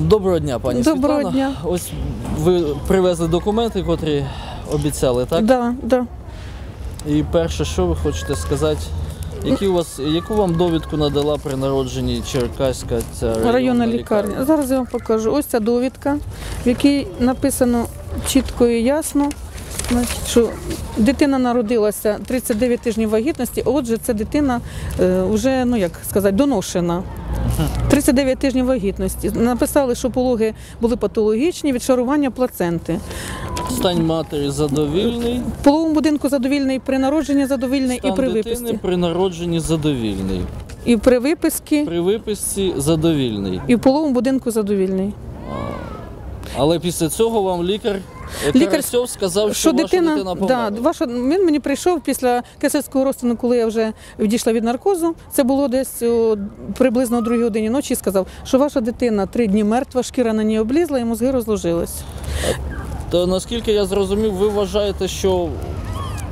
Доброго дня, пані Доброго Світлана. дня. Ось ви привезли документи, котрі обіцяли, так? Да, да. І перше, що ви хочете сказати? Які у вас, яку вам довідку надала при народженні Черкаська ця районна, Районна лікарня. Зараз я вам покажу. Ось ця довідка, в якій написано чітко і ясно, що дитина народилася 39 тижнів вагітності, отже, ця дитина е, вже, ну як сказати, доношена. 39 тижнів вагітності. Написали, що пологи були патологічні, відшарування плаценти. Стань матері задовільний, В пологовому будинку задовільний при народженні задовільний стан і при дитини виписці. при народженні задовільний. І при виписці, При виписці задовільний. і в пологовому будинку задовільний. Але після цього вам лікар, Лікар Карасьов сказав, що, що ваша дитина, дитина да, ваша, він мені прийшов після кесарського розтину, коли я вже відійшла від наркозу. Це було десь о, приблизно о другій годині ночі. і Сказав, що ваша дитина три дні мертва, шкіра на ній облізла і мозги розложились. То наскільки я зрозумів, ви вважаєте, що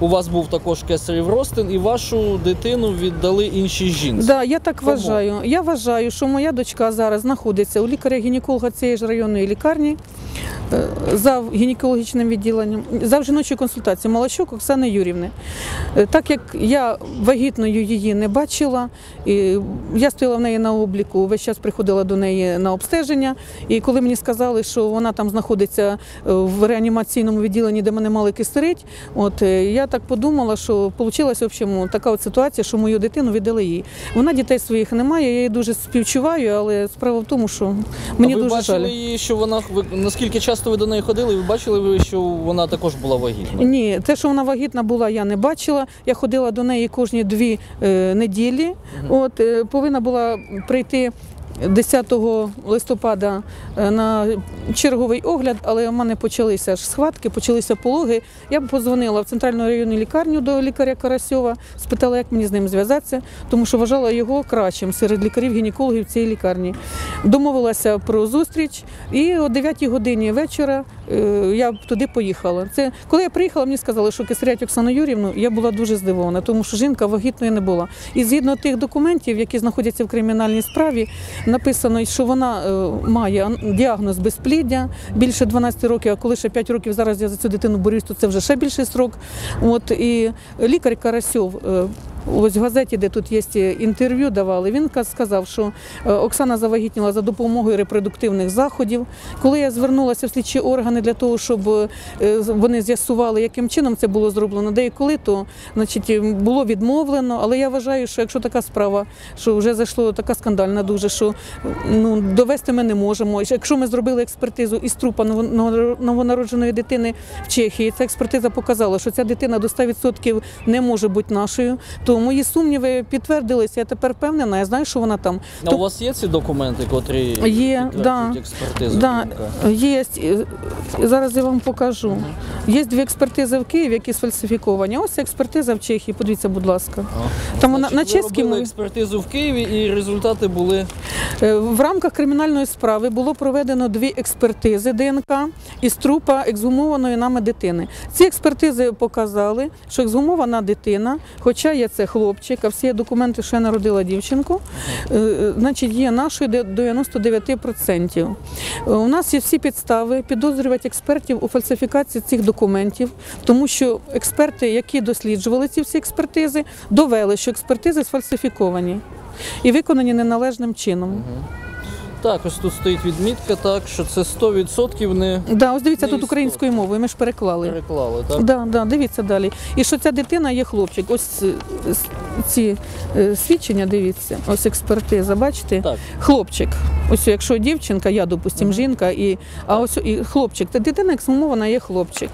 у вас був також кесарів розтин, і вашу дитину віддали іншій жінці. Да, я так Кому? вважаю. Я вважаю, що моя дочка зараз знаходиться у лікаря-гінеколога цієї ж районної лікарні за гінекологічним відділенням, за жіночою консультацією Малачук Оксани Юрівни. Е, Так як я вагітною її не бачила, і я стояла в неї на обліку, весь час приходила до неї на обстеження. І коли мені сказали, що вона там знаходиться е, в реанімаційному відділенні, де мене мали кистерить, от е, я так подумала, що вийшла в общем, така от ситуація, що мою дитину віддали їй. Вона дітей своїх не має, я її дуже співчуваю, але справа в тому, що мені а ви дуже бачили жаль. її, що вона наскільки часто ви до неї ходили? Ви бачили ви, що вона також була вагітна? Ні, те, що вона вагітна була, я не бачила. Я ходила до неї кожні дві е, неділі. От е, повинна була прийти. 10 листопада е, на черговий огляд, але в мене почалися ж схватки, почалися пологи. Я подзвонила в центральну районну лікарню до лікаря Карасьова, спитала, як мені з ним зв'язатися, тому що вважала його кращим серед лікарів-гінекологів цієї лікарні. Домовилася про зустріч, і о 9 годині вечора я туди поїхала. Це коли я приїхала, мені сказали, що кисарять Оксану Юрівну. Я була дуже здивована, тому що жінка вагітною не була. І згідно тих документів, які знаходяться в кримінальній справі, написано, що вона е, має діагноз безпліддя більше 12 років. А коли ще 5 років зараз я за цю дитину борюсь, то це вже ще більший срок. От і лікар Карасьов. Ось в газеті, де тут є інтерв'ю, давали. Він сказав, що е, Оксана завагітніла за допомогою репродуктивних заходів. Коли я звернулася в слідчі органи для того, щоб е, вони з'ясували, яким чином це було зроблено, де і коли, то значить було відмовлено. Але я вважаю, що якщо така справа, що вже зайшло така скандальна дуже, що ну довести ми не можемо. Якщо ми зробили експертизу із трупа ново- ново- новонародженої дитини в Чехії, ця експертиза показала, що ця дитина до 100% не може бути нашою, то мої сумніви підтвердилися. Я тепер впевнена, я знаю, що вона там. А у вас є ці документи, котрі Є, підтверджують да. експертизу? Да, є. Зараз я вам покажу. Є дві експертизи в Києві, які сфальсифіковані. Ось експертиза в Чехії. Подивіться, будь ласка. А. Там вона на чеській мові. експертизу в Києві, і результати були Е, В рамках кримінальної справи було проведено дві експертизи ДНК із трупа ексгумованої нами дитини. Ці експертизи показали, що ексгумована дитина, хоча є це хлопчик, а всі документи, я народила дівчинку, е, е, значить, є нашою 99%. Е, У нас є всі підстави підозрювати експертів у фальсифікації цих документів, тому що експерти, які досліджували ці всі експертизи, довели, що експертизи сфальсифіковані і виконані неналежним чином. Так. Ось тут стоїть відмітка, так що це 100% не Да, ось дивіться Не тут українською мовою, ми ж переклали. переклали. Так Да, да, дивіться далі. І що ця дитина є хлопчик. Ось е, ці е, свідчення, дивіться, ось експертиза, бачите? Так. Хлопчик. Ось якщо дівчинка, я допустим, жінка, і, а ось і хлопчик. Та дитина ексгумована є хлопчик.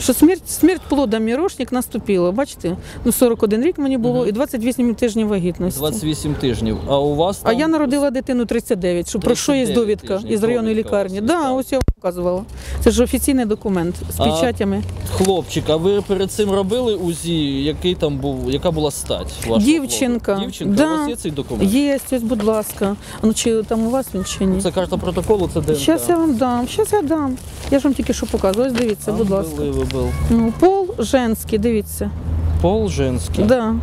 Що смерть, смерть плода мірошник наступила, бачите? Ну 41 рік мені було і 28 тижнів вагітності. 28 тижнів. А у вас А я народила дитину 39, що про що є довідка тижнів, із районної лікарні. Так, Да, ось я вам показувала. Це ж офіційний документ з А- печатями. хлопчик. А ви перед цим робили УЗІ? Який там був, яка була стать? вашого Дівчинка. хлопця? Дівчинка. Да. У вас є цей документ? Є, ось, будь ласка. Ну чи там у вас він чи ні? Це карта протоколу, це ДНК. Зараз я вам дам, зараз я дам. Я ж вам тільки що показую. Ось дивіться, будь ласка. Unbelievable. Ну, пол женський, дивіться. Пол женський. Да.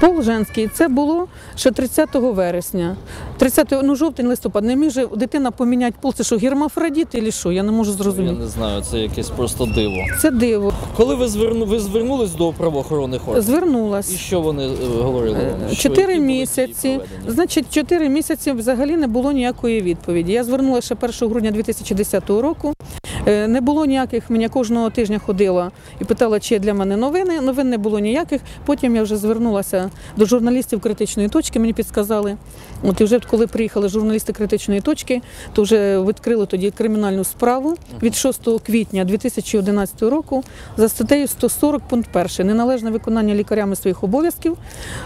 Пол женський. Це було ще 30 вересня. 30, ну жовтень, листопад. Не міг же дитина поміняти пол. Це що, гермафродіт чи що? Я не можу зрозуміти. Я не знаю, це якесь просто диво. Це диво. Коли ви зверну, ви звернулись до правоохоронних органів? Звернулась. І що вони е, говорили вам? Що, Чотири які були місяці. дії проведені? Значить, чотири місяці взагалі не було ніякої відповіді. Я звернулася ще 1 грудня 2010 року. Е, Не було ніяких, мені кожного тижня ходила і питала, чи є для мене новини. Новин не було ніяких. Потім я вже звернулася до журналістів критичної точки, мені підсказали. От і вже коли приїхали журналісти критичної точки, то вже відкрили тоді кримінальну справу від 6 квітня 2011 року за статтею 140 пункт 1 неналежне виконання лікарями своїх обов'язків,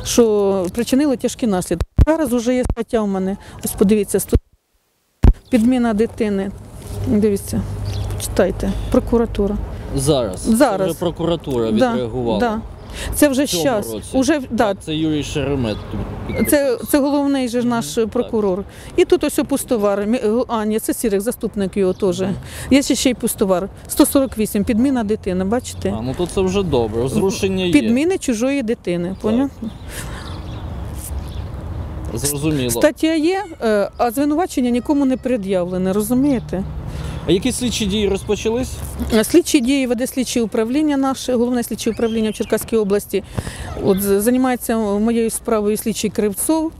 що причинили тяжкі наслідки. Зараз вже є стаття у мене. Ось подивіться, підміна дитини. Дивіться, читайте, прокуратура. Зараз. Зараз. Це вже прокуратура Да, відреагувала. да. Це вже час. році. Уже, да, Так, це Юрій Шеремет. це, це головний же ж наш прокурор. І тут ось пустовар. Мі- А, ні, це Сірик, заступник його теж. Є ще ще й пустовар. 148, підміна дитини, бачите? А, ну то це вже добре. Розрушення є. Підміни чужої дитини. Поняв? Зрозуміло. Стаття є, е, а звинувачення нікому не пред'явлене, розумієте? А які слідчі дії розпочались? Слідчі дії веде слідче управління наше, головне слідче управління в Черкаській області. От займається моєю справою слідчий Кривцов.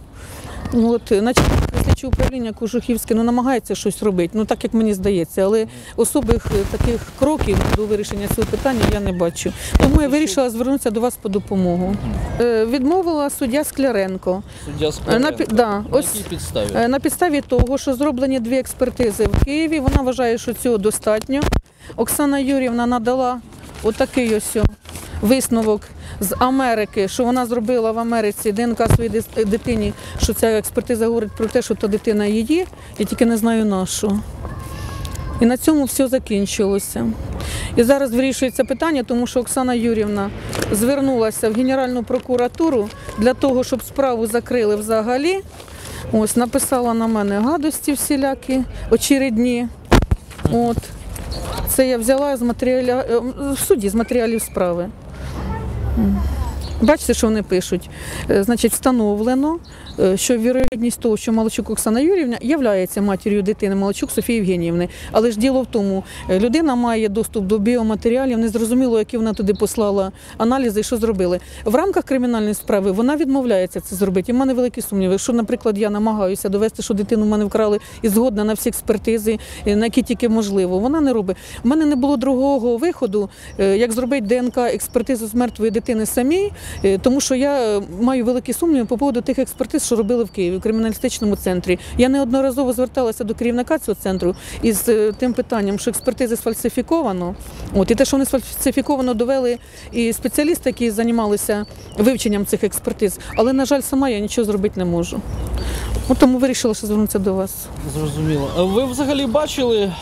От, наче слідче управління Кожухівське ну, намагається щось робити, ну так як мені здається, але особих е, таких кроків до вирішення цього питання я не бачу. Тому я вирішила звернутися до вас по допомогу. Е, Відмовила суддя Скляренко. Суддя Е, Скоренко. на, пі- да, На ось, якій підставі? Е, На підставі того, що зроблені дві експертизи в Києві, вона вважає, що цього достатньо. Оксана Юрівна надала отакий ось о висновок з Америки, що вона зробила в Америці ДНК своїй дитині, що ця експертиза говорить про те, що та дитина її, я тільки не знаю на що. І на цьому все закінчилося. І зараз вирішується питання, тому що Оксана Юрівна звернулася в Генеральну прокуратуру для того, щоб справу закрили взагалі. Ось написала на мене гадості всілякі, очередні. От. Це я взяла з матеріалів в суді з матеріалів справи. 嗯。Бачите, що вони пишуть? Е, Значить, встановлено, е, що вірогідність того, що Малачук Оксана Юрівна є матір'ю дитини Малачук Софії Євгенівни. Але ж діло в тому, е, людина має доступ до біоматеріалів, незрозуміло, які вона туди послала аналізи і що зробили. В рамках кримінальної справи вона відмовляється це зробити. І в мене великі сумніви. Якщо, наприклад, я намагаюся довести, що дитину в мене вкрали і згодна на всі експертизи, на які тільки можливо, вона не робить. У мене не було другого виходу, як зробити ДНК експертизу з мертвої дитини самій, тому що я е, маю великі сумніви по поводу тих експертиз, що робили в Києві в криміналістичному центрі. Я неодноразово зверталася до керівника цього центру із е, тим питанням, що експертизи сфальсифіковано. От і те, що вони сфальсифіковано довели і спеціалісти, які займалися вивченням цих експертиз. Але на жаль, сама я нічого зробити не можу. От тому вирішила, що звернутися до вас. Зрозуміло. А ви взагалі бачили е,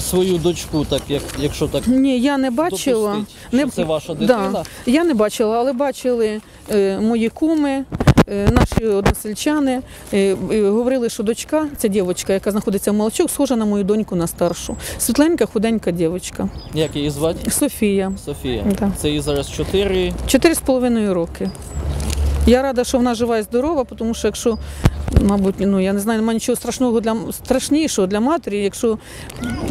свою дочку, так як якщо так Ні, я не бачила. допустить, що це ваша дитина? Да, я не бачила, але бачили е, мої куми, е, наші односельчани. Е, е, говорили, що дочка, ця дівчинка, яка знаходиться в Молчок, схожа на мою доньку на старшу. Світленька, худенька дівчинка. Як її звати? Софія. Софія. Да. Це їй зараз 4. Чотири з половиною роки. Я рада, що вона жива і здорова, тому що якщо, мабуть, ну я не знаю, немає нічого страшного для страшнішого для матері, якщо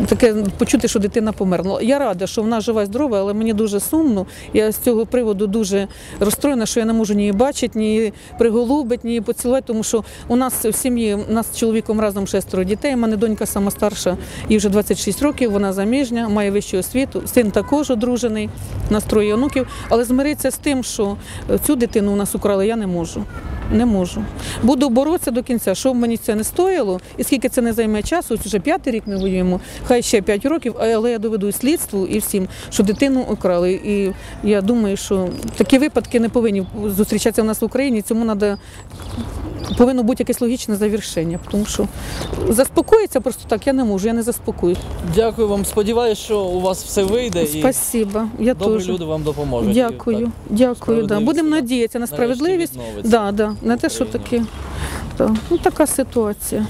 таке почути, що дитина померла. Я рада, що вона жива здорова, але мені дуже сумно. Я з цього приводу дуже розстроєна, що я не можу ні бачити, ні приголубити, ні поцілувати, тому що у нас в сім'ї, у нас з чоловіком разом шестеро дітей. У мене донька сама старша, їй вже 26 років, вона заміжня, має вищу освіту. Син також одружений, у нас троє онуків. Але змиритися з тим, що цю дитину у нас украли, я не можу. Не можу. Буду боротися до кінця. Що б мені це не стоїло, і скільки це не займе часу, ось вже п'ятий рік ми воюємо, хай ще п'ять років, але я доведу слідству і всім, що дитину украли. І я думаю, що такі випадки не повинні зустрічатися в нас в Україні. Цьому треба повинно бути якесь логічне завершення, тому що заспокоїться просто так я не можу, я не заспокоюсь. Дякую вам. Сподіваюсь, що у вас все вийде і Спасибо. Я добрі теж. люди вам допоможуть. Дякую, Так, дякую. Да. справедливість Будемо надіятися на нарешті справедливість. відновиться Да, да. на те, що таке. Да. Ну, така ситуація.